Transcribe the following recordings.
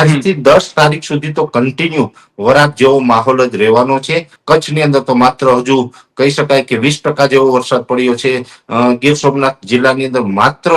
આજથી દસ તારીખ સુધી તો કન્ટિન્યુ વરાપ જેવો માહોલ જ રહેવાનો છે. કચ્છની અંદર તો માત્ર હજુ કહી શકાય કે વીસ ટકા જેવો વરસાદ પડ્યો છે. ગીર સોમનાથ જિલ્લાની અંદર માત્ર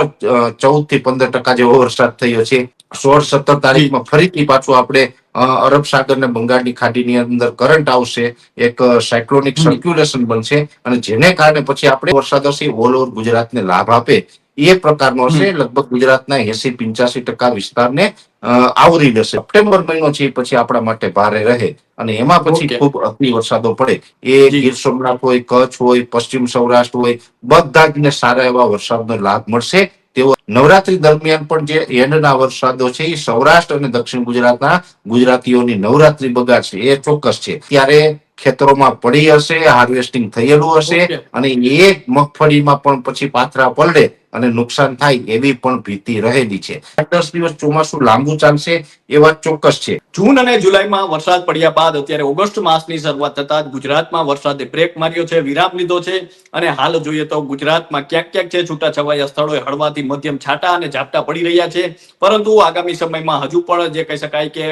ચૌદથી પંદર ટકા જેવો વરસાદ થયો છે. સોળ સત્તર તારીખમાં ફરીથી પાછું આપણે અરબ સાગર ને બંગાળની ખાડીની અંદર કરંટ આવશે. એક સાયક્લોનિક સર્ક્યુલેશન બનશે. અને જેને કારણે પછી આપણે વરસાદ હશે ઓલ ઓવર ગુજરાતને લાભ આપે. એ પ્રકારનો હશે લગભગ ગુજરાતના એસી પિંચાસી ટકા વિસ્તારને આવરી લેશે સપ્ટેમ્બર મહિનો છે પછી આપણા માટે ભારે રહે. અને એમાં પછી ખૂબ અતિ વરસાદો પડે. એ ગીર સોમનાથ હોય કચ્છ હોય પશ્ચિમ સૌરાષ્ટ્ર હોય બધા જ ને સારા એવા વરસાદનો લાભ મળશે. તેઓ નવરાત્રી દરમિયાન પણ જે એન્ડના વરસાદો છે એ સૌરાષ્ટ્ર અને દક્ષિણ ગુજરાતના ગુજરાતીઓની નવરાત્રી બગાડશે. એ ચોક્કસ છે. ત્યારે ખેતરોમાં પડી હશે હાર્વેસ્ટિંગ થયેલું હશે અને એ મગફળીમાં પણ પછી પાથરા પલળે. અને નુકસાન થાય એવી પણ ભીતિ રહેલી છે. દસ દિવસ ચોમાસું લાંબુ ચાલશે એ વાત ચોક્કસ છે. જૂન અને જુલાઈમાં વરસાદ પડ્યા બાદ અત્યારે ઓગસ્ટ માસની શરૂઆત થતા ગુજરાતમાં વરસાદે બ્રેક માર્યો છે, વિરામ લીધો છે અને હાલ જોઈએ તો ગુજરાતમાં ક્યાંક ક્યાંક છે છૂટાછવાયા સ્થળોએ હળવાથી મધ્યમ છાંટા અને ઝાપટા પડી રહ્યા છે. પરંતુ આગામી સમયમાં હજુ પણ જે કહી શકાય કે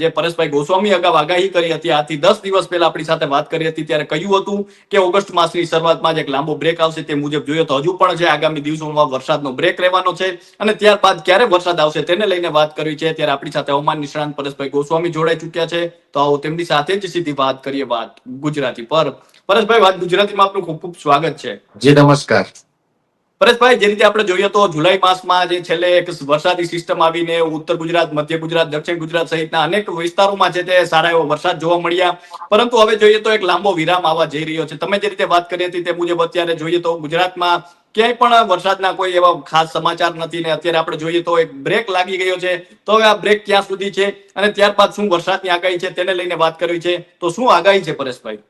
જે પરેશભાઈ ગોસ્વામી અગાઉ આગાહી કરી હતી, આથી દસ દિવસ પહેલા આપણી સાથે વાત કરી હતી, ત્યારે કહ્યું હતું કે ઓગસ્ટ માસની શરૂઆતમાં જ એક લાંબો બ્રેક આવશે તે મુજબ જોઈએ તો હજુ પણ છે, આગામી દિવસોમાં વરસાદનો બ્રેક રહેવાનો છે અને ત્યારબાદ ક્યારે વરસાદ આવશે તેને લઈને વાત કરવી છે. ત્યારે આપણી સાથે હવામાન નિષ્ણાંત પરેશભાઈ ગોસ્વામી જોડાઈ ચુક્યા છે. તો આવો તેમની સાથે જ સીધી વાત કરીએ વાત ગુજરાતી પર. પરેશભાઈ વાત ગુજરાતીમાં આપનું ખૂબ ખૂબ સ્વાગત છે. જી નમસ્કાર. પરેશભાઈ જે રીતે આપણે જોઈએ તો જુલાઈ માસમાં જે છેલ્લે એક વરસાદી સિસ્ટમ આવીને ઉત્તર ગુજરાત મધ્ય ગુજરાત દક્ષિણ ગુજરાત સહિતના અનેક વિસ્તારોમાં છે તે સારા એવો વરસાદ જોવા મળ્યા. પરંતુ હવે જોઈએ તો એક લાંબો વિરામ આવવા જઈ રહ્યો છે. તમે જે રીતે વાત કરી હતી તે મુજબ અત્યારે જોઈએ તો ગુજરાતમાં ક્યાંય પણ વરસાદના કોઈ એવા ખાસ સમાચાર નથી ને અત્યારે આપણે જોઈએ તો એક બ્રેક લાગી ગયો છે. તો હવે આ બ્રેક ક્યાં સુધી છે અને ત્યારબાદ શું વરસાદની આગાહી છે તેને લઈને વાત કરવી છે. તો શું આગાહી છે પરેશભાઈ?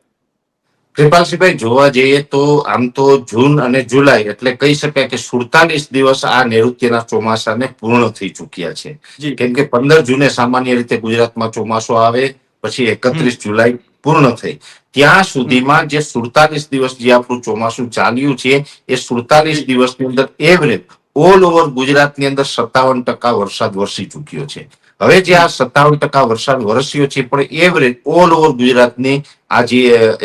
કૃપાલસિંહભાઈ જોવા જઈએ તો આમ તો જૂન અને જુલાઈ એટલે કહી શકાય કે સુડતાલીસ દિવસ આ નૈઋત્યના ચોમાસાને પૂર્ણ થઈ ચુક્યા છે. કેમ કે પંદર જૂને સામાન્ય રીતે ગુજરાતમાં ચોમાસું આવે પછી એકત્રીસ જુલાઈ પૂર્ણ થઈ. ત્યાં સુધીમાં જે સુડતાલીસ દિવસ જે આપણું ચોમાસું ચાલ્યું છે એ સુડતાલીસ દિવસની અંદર એવરેજ ઓલ ઓવર ગુજરાતની અંદર સત્તાવન ટકા વરસાદ વરસી ચુક્યો છે. હવે જે આ સત્તાવન ટકા વરસાદ વરસ્યો છે પણ એવરેજ ઓલ ઓવર ગુજરાતની આ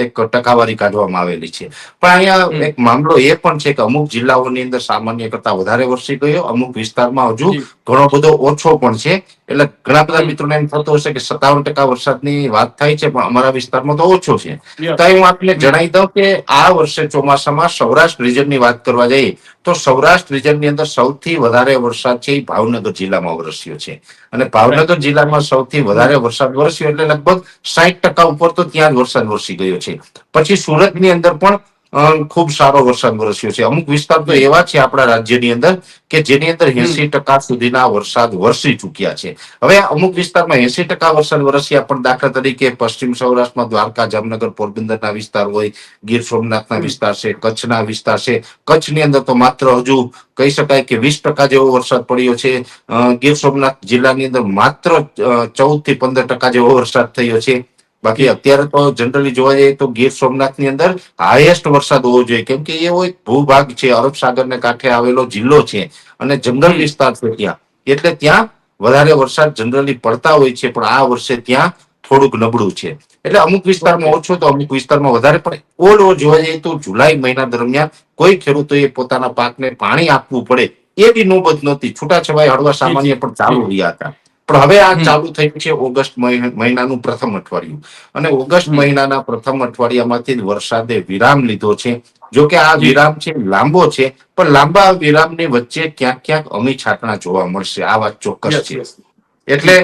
એક ટકાવારી કાઢવામાં આવેલી છે. પણ અહીંયા એક મામલો એ પણ છે કે અમુક જિલ્લાઓની અંદર સામાન્ય કરતા વધારે વરસી ગયો. અમુક વિસ્તારમાં હજુ ઘણો બધો ઓછો પણ છે. એટલે ઘણા બધા મિત્રોને એમ થતો હશે કે સત્તાવન ટકા વરસાદની વાત થાય છે પણ અમારા વિસ્તારમાં તો ઓછો છે. તો હું આપને જણાવી દઉં કે આ વર્ષે ચોમાસામાં સૌરાષ્ટ્ર રિજનની વાત કરવા જઈએ તો સૌરાષ્ટ્ર રિજનની અંદર સૌથી વધારે વરસાદ છે એ ભાવનગર જિલ્લામાં વરસ્યો છે. અને ભાવનગર જિલ્લામાં સૌથી વધારે વરસાદ વરસ્યો એટલે લગભગ સાઈઠ ટકા ઉપર તો ત્યાં જ વરસાદ વરસી ગયો છે. પછી સુરતની અંદર પણ ખૂબ સારો વરસાદ વરસ્યો છે. અમુક વિસ્તાર તો એવા છે આપણા રાજ્યની અંદર કે જેની અંદર એસી ટકા સુધીના વરસાદ વરસી ચુક્યા છે. હવે અમુક વિસ્તારમાં એસી ટકા વરસાદ વરસ્યા પણ દાખલા તરીકે પશ્ચિમ સૌરાષ્ટ્રમાં દ્વારકા જામનગર પોરબંદરના વિસ્તાર હોય ગીર સોમનાથના વિસ્તાર છે કચ્છના વિસ્તાર છે. કચ્છની અંદર તો માત્ર હજુ કહી શકાય કે વીસ ટકા જેવો વરસાદ પડ્યો છે. ગીર સોમનાથ જિલ્લાની અંદર માત્ર ચૌદથી પંદર ટકા જેવો વરસાદ થયો છે. બાકી અત્યારે તો જનરલી જોવા જઈએ તો ગીર સોમનાથની અંદર હાઈએસ્ટ વરસાદ હોવો જોઈએ. કેમ કે એવો એક ભૂભાગ છે અરબ સાગરને કાંઠે આવેલો જિલ્લો છે અને જંગલ વિસ્તાર છે ત્યાં. એટલે ત્યાં વધારે વરસાદ જનરલી પડતા હોય છે પણ આ વર્ષે ત્યાં થોડુંક નબળું છે. એટલે અમુક વિસ્તારમાં ઓછો તો અમુક વિસ્તારમાં વધારે પણ ઓલ ઓવર જોવા જઈએ તો જુલાઈ મહિના દરમિયાન કોઈ ખેડૂતોએ પોતાના પાકને પાણી આપવું પડે એ બી નોબત નહોતી. છૂટાછવાય હળવા સામાન્ય પણ ચાલુ રહ્યા હતા. પણ હવે આ ચાલુ થયું છે ઓગસ્ટ મહિનાનું પ્રથમ અઠવાડિયું. અને ઓગસ્ટ મહિનાના પ્રથમ અઠવાડિયામાંથી વરસાદે વિરામ લીધો છે. જો કે આ વિરામ છે લાંબો છે પણ લાંબા વિરામની વચ્ચે ક્યાંક ક્યાંક અમી છાટણા જોવા મળશે. આ વાત ચોક્કસ છે. એટલે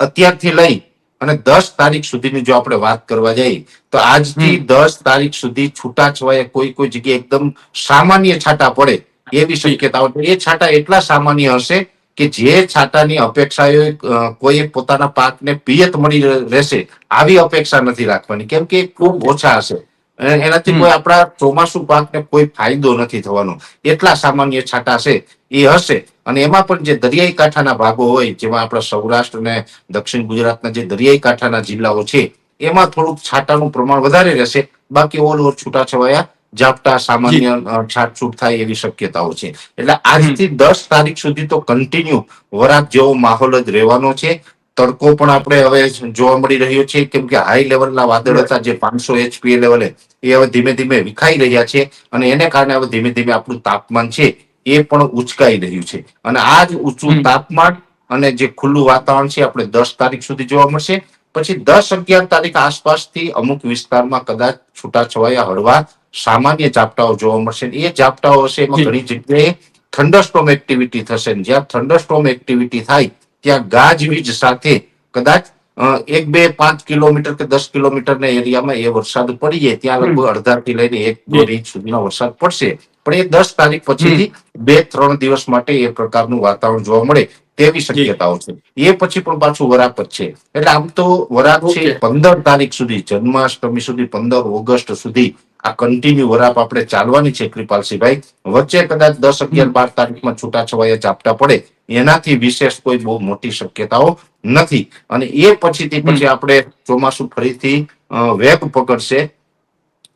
અત્યારથી લઈ અને દસ તારીખ સુધીની જો આપણે વાત કરવા જઈએ તો આજથી દસ તારીખ સુધી છૂટાછવાયા કોઈ કોઈ જગ્યાએ એકદમ સામાન્ય છાંટા પડે. એવી શક્યતાઓ. એ છાંટા એટલા સામાન્ય હશે કે જે છાટાની અપેક્ષાઓ કોઈ પોતાના પાકને પિયત મળી રહેશે આવી અપેક્ષા નથી રાખવાની. કેમ કે ખૂબ ઓછા હશે. એનાથી. કોઈ આપણા ચોમાસુ પાકને કોઈ ફાયદો નથી થવાનો. એટલા સામાન્ય છાટા છે એ હશે. અને એમાં પણ જે દરિયાઈ કાંઠાના ભાગો હોય જેમાં આપણા સૌરાષ્ટ્ર અને દક્ષિણ ગુજરાતના જે દરિયાઈ કાંઠાના જિલ્લાઓ છે એમાં થોડુંક છાટાનું પ્રમાણ વધારે રહેશે. બાકી ઓલ ઓવર છૂટાછવાયા ઝાપટા સામાન્ય છાટછૂટ થાય એવી શક્યતાઓ છે. એટલે આજથી દસ તારીખ સુધી તો કન્ટિન્યુ વરાપ જેવો માહોલ જ રહેવાનો છે. તડકો પણ આપણે હવે જોવા મળી રહ્યો છે કેમ કે હાઈ લેવલના વાદળ હતા જે પાંચસો એચપીએ લેવલે એ હવે ધીમે ધીમે વિખાઈ રહ્યા છે અને એને કારણે હવે ધીમે ધીમે આપણું તાપમાન છે એ પણ ઉચકાઈ રહ્યું છે. અને આ જ ઊંચું તાપમાન અને જે ખુલ્લું વાતાવરણ છે આપણે દસ તારીખ સુધી જોવા મળશે. પછી દસ અગિયાર તારીખ આસપાસથી અમુક વિસ્તારમાં કદાચ છૂટાછવાયા હળવા સામાન્ય ઝાપટાઓ જોવા મળશે એ ઝાપટાઓ હશે એમાં ઘણી જગ્યાએ થંડરસ્ટોમ એક્ટિવિટી થશે જ્યાં થંડરસ્ટોમ એક્ટિવિટી થાય ત્યાં ગાજવીજ સાથે કદાચ એક બે પાંચ કિલોમીટર કે દસ કિલોમીટરના એરિયામાં એ વરસાદ પડી જાય ત્યાં. લગભગ અડધાથી લઈને એક ઇંચ સુધીનો વરસાદ પડશે. પણ એ દસ તારીખ પછીથી બે ત્રણ દિવસ માટે એ પ્રકારનું વાતાવરણ જોવા મળે તેવી શક્યતાઓ છે. એ પછી પણ પાછું વરાપ જ છે. એટલે આમ તો વરાપ છે પંદર તારીખ સુધી જન્માષ્ટમી સુધી પંદર ઓગસ્ટ સુધી આ કન્ટિન્યુ વરાપ આપણે ચાલવાની છે કૃપાલસિંહભાઈ. વચ્ચે કદાચ દસ અગિયાર બાર તારીખમાં છૂટાછવાયા ચાપટા પડે એનાથી વિશેષ કોઈ બહુ મોટી શક્યતાઓ નથી. અને એ પછીથી પછી આપણે ચોમાસું ફરીથી વેગ પકડશે.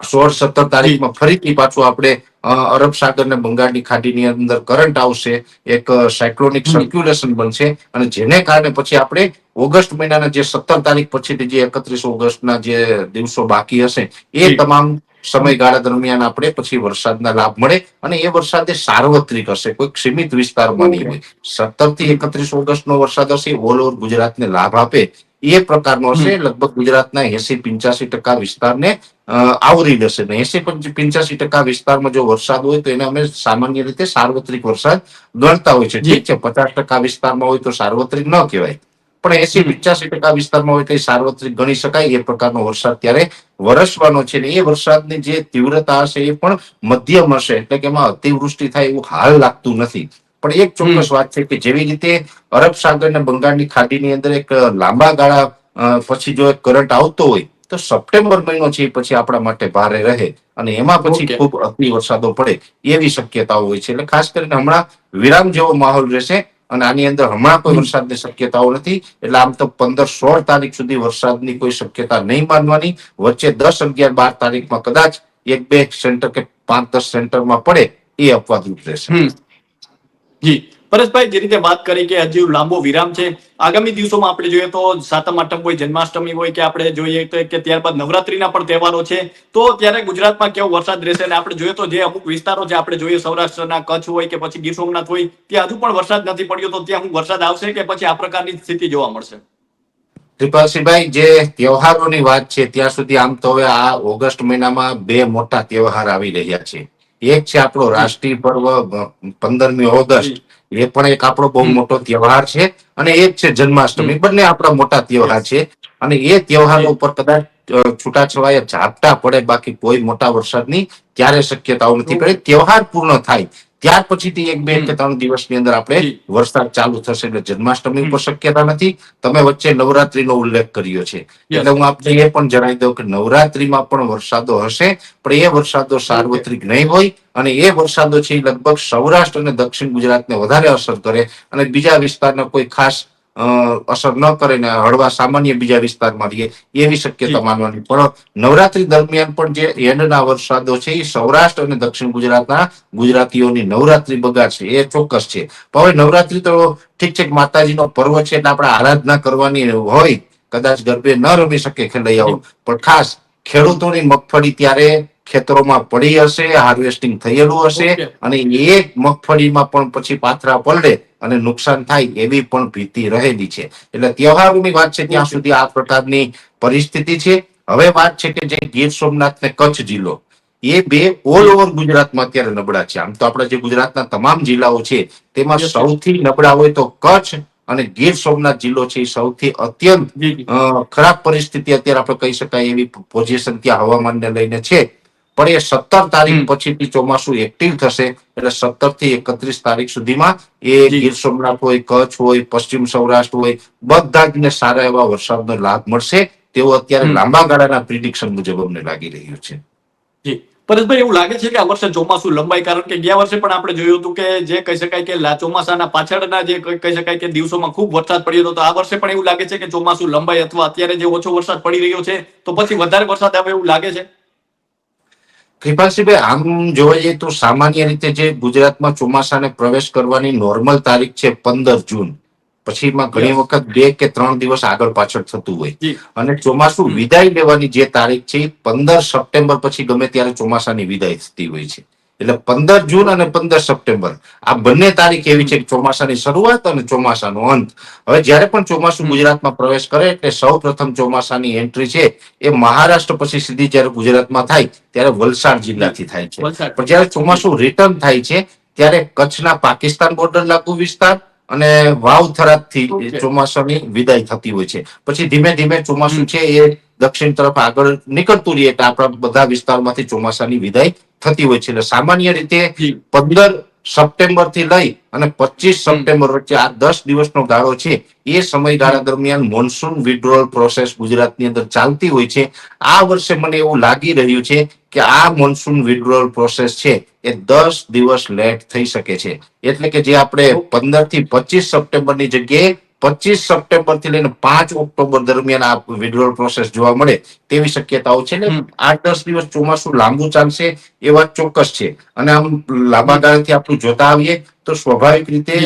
સોળ સત્તર તારીખમાં ફરીથી પાછું આપણે અરબ સાગર ને બંગાળની ખાડીની અંદર કરંટ આવશે એક સાયક્લોનિક સર્ક્યુલેશન બનશે. અને જેને કારણે પછી આપણે ઓગસ્ટ મહિનાના જે સત્તર તારીખ પછીથી જે એકત્રીસ ઓગસ્ટના જે દિવસો બાકી હશે એ તમામ સમયગાળા દરમિયાન આપણે પછી વરસાદના લાભ મળે અને એ વરસાદ એ સાર્વત્રિક હશે કોઈ સીમિત વિસ્તારમાં નહીં હોય. સત્તરથી એકત્રીસ ઓગસ્ટ નો વરસાદ હશે ઓલ ઓવર ગુજરાતને લાભ આપે. એ પ્રકારનો હશે લગભગ ગુજરાતના એસી પિંચાસી ટકા વિસ્તારને આવરી લેશે. ને એસી પિંચાસી ટકા વિસ્તારમાં જો વરસાદ હોય તો એને અમે સામાન્ય રીતે સાર્વત્રિક વરસાદ ગણતા હોય છે. ઠીક છે પચાસ ટકા વિસ્તારમાં હોય તો સાર્વત્રિક ન કહેવાય. પણ એસી પચાસી ટકા વિસ્તારમાં હોય તો એ સાર્વત્રિક ગણી શકાય એ પ્રકારનો વરસાદ ત્યારે વરસવાનો છે ને એ વરસાદની જે તીવ્રતા હશે એ પણ મધ્યમ હશે એટલે કે એમાં અતિવૃષ્ટિ થાય એવું હાલ લાગતું નથી. પણ એક ચોક્કસ વાત છે કે જેવી રીતે અરબ સાગર અને બંગાળની ખાડીની અંદર એક લાંબા ગાળા પછી જો એક કરંટ આવતો હોય તો સપ્ટેમ્બર મહિનો છે એ પછી આપણા માટે ભારે રહે અને એમાં પછી ખૂબ અતિ વરસાદો પડે એવી શક્યતાઓ હોય છે. એટલે ખાસ કરીને હમણાં વિરામ જેવો માહોલ રહેશે અને આની અંદર હમણાં કોઈ. વરસાદની શક્યતાઓ નથી, એટલે આમ તો પંદર સોળ તારીખ સુધી વરસાદની કોઈ શક્યતા નહીં માનવાની. વચ્ચે દસ અગિયાર બાર તારીખમાં કદાચ એક બે સેન્ટર કે પાંચ દસ સેન્ટરમાં પડે, એ અપવાદરૂપ રહેશે. જી. પરેશભાઈ, જે રીતે વાત કરી કે હજી લાંબો વિરામ છે, આગામી દિવસોમાં આપણે જોઈએ તો સાતમ, આઠમ હોય જન્માષ્ટમી હોય કે આપણે જોઈએ તો કે ત્યારબાદ નવરાત્રીના પણ તહેવારો છે, તો ત્યારે ગુજરાતમાં કેવો વરસાદ રહેશે અને આપણે જોઈએ તો જે અમુક વિસ્તારો છે, આપણે જોઈએ સૌરાષ્ટ્રના કચ્છ હોય કે પછી ગીર સોમનાથ હોય, ત્યાં હજુ પણ વરસાદ નથી પડ્યો, તો ત્યાં હું વરસાદ આવશે કે પછી આ પ્રકારની સ્થિતિ જોવા મળશે? કૃપાલસિંહભાઈ, જે તહેવારોની વાત છે, ત્યાં સુધી આમ તો હવે આ ઓગસ્ટ મહિનામાં બે મોટા તહેવાર આવી રહ્યા છે. એક છે આપણો રાષ્ટ્રીય પર્વ પંદરમી ઓગસ્ટ. એ પણ એક આપણો બહુ મોટો તહેવાર છે. અને એક છે જન્માષ્ટમી. બંને આપણા મોટા તહેવાર છે. અને એ તહેવારો ઉપર કદાચ છૂટાછવાયા ઝાપટા પડે. બાકી કોઈ મોટા વરસાદની ત્યારે શક્યતાઓ નથી પડે. તહેવાર પૂર્ણ થાય. ત્યાર પછીથી એક બે કે ત્રણ દિવસની અંદર આપણે વરસાદ ચાલુ થશે એટલે જન્માષ્ટમી પર શક્યતા નથી. તમે વચ્ચે નવરાત્રીનો ઉલ્લેખ કર્યો છે. એટલે હું આપને એ પણ જણાવી દઉં કે નવરાત્રીમાં પણ વરસાદો હશે પણ એ વરસાદો સાર્વત્રિક નહીં હોય અને એ વરસાદો છે લગભગ સૌરાષ્ટ્ર અને દક્ષિણ ગુજરાતને વધારે અસર કરે અને બીજા વિસ્તારના કોઈ ખાસ અસર ન કરે ને હળવા સામાન્ય બીજા વિસ્તારમાં રહીએ એવી શક્યતા માનવાની. પણ નવરાત્રી દરમિયાન પણ જે એન્ડના વરસાદો છે એ સૌરાષ્ટ્ર અને દક્ષિણ ગુજરાતના ગુજરાતીઓની નવરાત્રી બગાડશે એ ચોક્કસ છે. હવે નવરાત્રી તો ઠીક છે માતાજીનો પર્વ છે એટલે આપણે આરાધના કરવાની હોય કદાચ ગરબે ન રમી શકે ખેલૈયાઓ. પણ ખાસ ખેડૂતોની મગફળી ત્યારે ખેતરોમાં પડી હશે હાર્વેસ્ટિંગ થયેલું હશે અને એ મગફળીમાં પણ પછી પાથરા પલળે અને નુકસાન થાય એવી પણ ભીતિ રહેલી છે. એટલે તહેવારોની વાત છે ત્યાં સુધી આ પ્રકારની પરિસ્થિતિ છે. હવે વાત છે કે જે ગીર સોમનાથ ને કચ્છ જિલ્લો એ બે ઓલ ઓવર ગુજરાતમાં અત્યારે નબળા છે. આમ તો આપણા જે ગુજરાતના તમામ જિલ્લાઓ છે તેમાં. સૌથી નબળા હોય તો કચ્છ અને ગીર સોમનાથ જિલ્લો છે એ સૌથી અત્યંત ખરાબ પરિસ્થિતિ અત્યારે આપણે કહી શકાય એવી પોઝિશન ત્યાં હવામાનને લઈને છે. પણ એ સત્તર તારીખ પછી પછીથી ચોમાસું એક્ટિવ થશે. એટલે સત્તરથી એકત્રીસ તારીખ સુધીમાં એ. ગીર સોમનાથ હોય કચ્છ હોય પશ્ચિમ સૌરાષ્ટ્ર હોય બધા જ ને સારા એવા વરસાદનો લાભ મળશે. તેવો અત્યારે લાંબા ગાળાના પ્રિડિક્શન મુજબ અમને લાગી રહ્યું છે. જી. પરેશભાઈ એવું લાગે છે કે આ વર્ષે ચોમાસું લંબાઈ કારણ કે ગયા વર્ષે પણ આપણે જોયું હતું કે જે કહી શકાય કે ચોમાસાના પાછળના જે કહી કહી શકાય કે દિવસોમાં ખૂબ વરસાદ પડ્યો હતો તો આ વર્ષે પણ એવું લાગે છે કે ચોમાસું લંબાઈ અથવા અત્યારે જે ઓછો વરસાદ પડી રહ્યો છે તો પછી વધારે વરસાદ આવે એવું લાગે છે? કૃપાલસિંહભાઈ આમ જોવા જઈએ તો સામાન્ય રીતે જે ગુજરાતમાં ચોમાસાને પ્રવેશ કરવાની નોર્મલ તારીખ છે પંદર જૂન. પછી એમાં ઘણી વખત બે કે ત્રણ દિવસ આગળ પાછળ થતું હોય. અને ચોમાસું વિદાય લેવાની જે તારીખ છે પંદર સપ્ટેમ્બર પછી ગમે ત્યારે ચોમાસાની વિદાય થતી હોય છે. એટલે પંદર જૂન અને પંદર સપ્ટેમ્બર. આ બંને તારીખ એવી છે કે ચોમાસાની શરૂઆત અને ચોમાસાનો અંત. હવે જ્યારે પણ ચોમાસું ગુજરાતમાં પ્રવેશ કરે એટલે સૌ પ્રથમ ચોમાસાની એન્ટ્રી છે એ મહારાષ્ટ્ર પછી સીધી જ્યારે ગુજરાતમાં થાય ત્યારે વલસાડ જિલ્લાથી થાય છે. પણ જ્યારે ચોમાસું રિટર્ન થાય છે ત્યારે કચ્છના પાકિસ્તાન બોર્ડર લાગુ વિસ્તાર અને વાવ થરાદથી. ચોમાસાની વિદાય થતી હોય છે. પછી ધીમે ધીમે ચોમાસું છે એ દક્ષિણ તરફ આગળ નીકળતું રહીએ એટલે આપણા બધા વિસ્તારમાંથી ચોમાસાની વિદાય થતી હોય છે. એટલે સામાન્ય રીતે પંદર સપ્ટેમ્બરથી લઈ અને પચીસ સપ્ટેમ્બર વચ્ચે આ દસ દિવસનો ગાળો છે. એ સમયગાળા દરમિયાન મોન્સૂન વિડ્રોલ પ્રોસેસ ગુજરાતની અંદર ચાલતી હોય છે. આ વર્ષે મને એવું લાગી રહ્યું છે કે આ મોન્સૂન વિડ્રોલ પ્રોસેસ છે એ દસ દિવસ લેટ થઈ શકે છે. એટલે કે જે આપણે પંદરથી પચીસ સપ્ટેમ્બરની જગ્યાએ પચીસ સપ્ટેમ્બરથી લઈને પાંચ ઓક્ટોબર દરમિયાન આ વિડ્રોલ પ્રોસેસ જોવા મળે તેવી શક્યતાઓ છે ને? આઠ દસ દિવસ ચોમાસું લાંબુ ચાલશે એ વાત ચોક્કસ છે. અને આમ લાંબા ગાળાથી આપણું જોતા આવીએ તો સ્વાભાવિક રીતે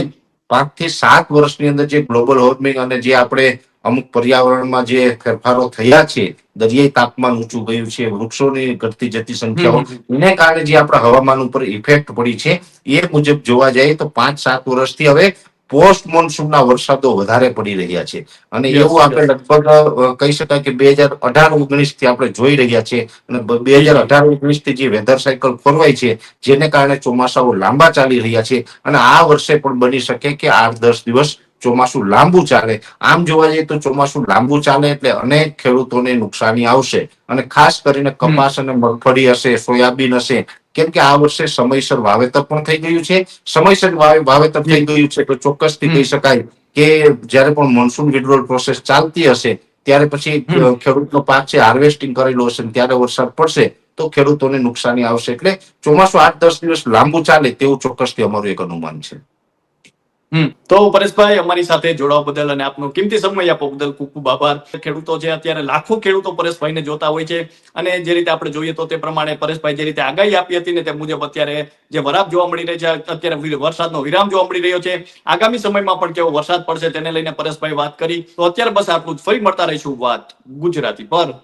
પાંચથી સાત વર્ષની અંદર જે ગ્લોબલ વોર્મિંગ અને જે આપણે અમુક પર્યાવરણમાં જે ફેરફારો થયા છે દરિયાઈ તાપમાન ઊંચું ગયું છે વૃક્ષોની ઘટતી જતી સંખ્યાઓ એને કારણે જે આપણા હવામાન ઉપર ઇફેક્ટ પડી છે એ મુજબ જોવા જઈએ તો પાંચ સાત વર્ષથી હવે પોસ્ટ મોન્સૂનના વરસાદો વધારે પડી રહ્યા છે. અને એવું આપણે લગભગ કહી શકાય કે બે હજાર અઢાર ઓગણીસથી આપણે જોઈ રહ્યા છીએ. અને બે હજાર અઢાર ઓગણીસથી જે વેધર સાયકલ ખોરવાય છે જેને કારણે ચોમાસાઓ લાંબા ચાલી રહ્યા છે. અને આ વર્ષે પણ બની શકે કે આઠ દસ દિવસ ચોમાસું લાંબુ ચાલે. આમ જોવા જઈએ તો ચોમાસું લાંબુ ચાલે એટલે અનેક ખેડૂતોને નુકસાની આવશે. અને ખાસ કરીને કપાસ અને મગફળી હશે સોયાબીન હશે કેમ કે આ વર્ષે સમયસર વાવેતર પણ થઈ ગયું છે. સમયસર વાવે- વાવેતર થઈ ગયું છે તો ચોક્કસથી. કહી શકાય કે જ્યારે પણ મોન્સૂન વિડ્રોલ પ્રોસેસ ચાલતી હશે ત્યારે પછી ખેડૂતનો પાક છે હાર્વેસ્ટિંગ કરેલો હશે ત્યારે વરસાદ પડશે તો ખેડૂતોને નુકસાની આવશે. એટલે ચોમાસું આઠ દસ દિવસ લાંબુ ચાલે તેવું ચોક્કસથી અમારું એક અનુમાન છે. તો પરેશભાઈ, અમારી સાથે જોડાવા બદલ અને આપનો કિંમતી સમય આપવા બદલ ખૂબ ખૂબ આભાર. ખેડૂતો છે અત્યારે લાખો ખેડૂતો પરેશભાઈને જોતા હોય છે અને જે રીતે આપણે જોઈએ તો તે પ્રમાણે પરેશભાઈ જે રીતે આગાહી આપી હતી ને તે મુજબ અત્યારે જે વરાપ જોવા મળી રહી છે, અત્યારે વરસાદનો વિરામ જોવા મળી રહ્યો છે. આગામી સમયમાં પણ કેવો વરસાદ પડશે તેને લઈને પરેશભાઈ વાત કરી. તો અત્યારે બસ આટલું જ. ફરી મળતા રહીશું વાત ગુજરાતી પર